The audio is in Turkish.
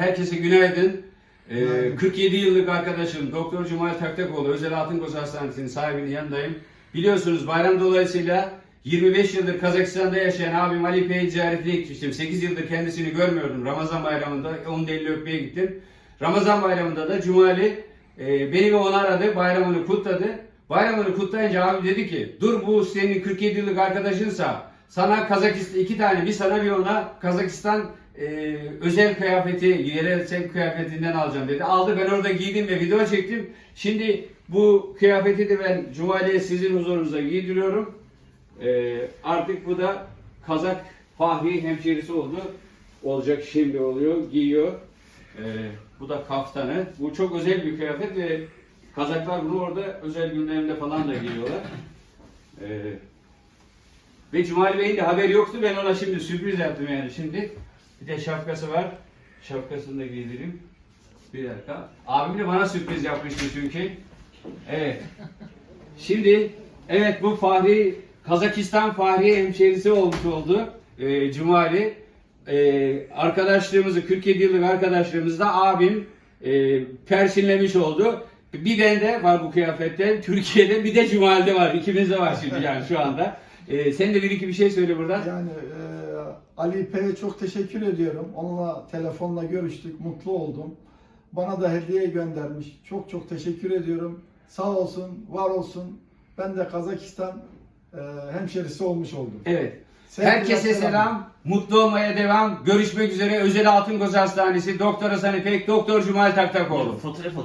Herkese günaydın. Ee, Günaydın. 47 yıllık arkadaşım Doktor Cumal Taktakoğlu Özel Altınkoz Hastanesi'nin sahibinin yanındayım. Biliyorsunuz bayram dolayısıyla 25 yıldır Kazakistan'da yaşayan abim Ali Bey'i ziyaretine gitmiştim. 8 yıldır kendisini görmüyordum. Ramazan bayramında onun elini öpmeye gittim. Ramazan bayramında da Cumali e, beni ve onu aradı. Bayramını kutladı. Bayramını kutlayınca abi dedi ki dur bu senin 47 yıllık arkadaşınsa sana Kazakistan iki tane bir sana bir ona Kazakistan e, özel kıyafeti yerel kıyafetinden alacağım dedi. Aldı ben orada giydim ve video çektim. Şimdi bu kıyafeti de ben Cumali'ye sizin huzurunuza giydiriyorum. E, artık bu da Kazak Fahri hemşerisi oldu. Olacak şimdi oluyor, giyiyor. E, bu da kaftanı. Bu çok özel bir kıyafet ve Kazaklar bunu orada özel günlerinde falan da giyiyorlar. E, ve Cumali Bey'in de haberi yoktu. Ben ona şimdi sürpriz yaptım yani şimdi. Bir de şapkası var. Şapkasını da giydireyim. Bir dakika. Abim de bana sürpriz yapmıştı çünkü. Evet. Şimdi evet bu Fahri Kazakistan Fahri hemşerisi olmuş oldu. Ee, Cumali. Ee, arkadaşlığımızı 47 yıllık arkadaşlığımızı da abim e, perşinlemiş oldu. Bir bende var bu kıyafette. Türkiye'de bir de Cumali'de var. İkimizde var şimdi yani şu anda. Ee, sen de bir iki bir şey söyle buradan. Yani e, Ali İpek'e çok teşekkür ediyorum. Onunla telefonla görüştük, mutlu oldum. Bana da hediye göndermiş. Çok çok teşekkür ediyorum. Sağ olsun, var olsun. Ben de Kazakistan e, hemşerisi olmuş oldum. Evet. Sevgiler, Herkese selamlar. selam. Mutlu olmaya devam. Görüşmek üzere. Özel Altınkoz Hastanesi Doktor Hasan İpek, Doktor Cumal Taktakoğlu. Fotoğraf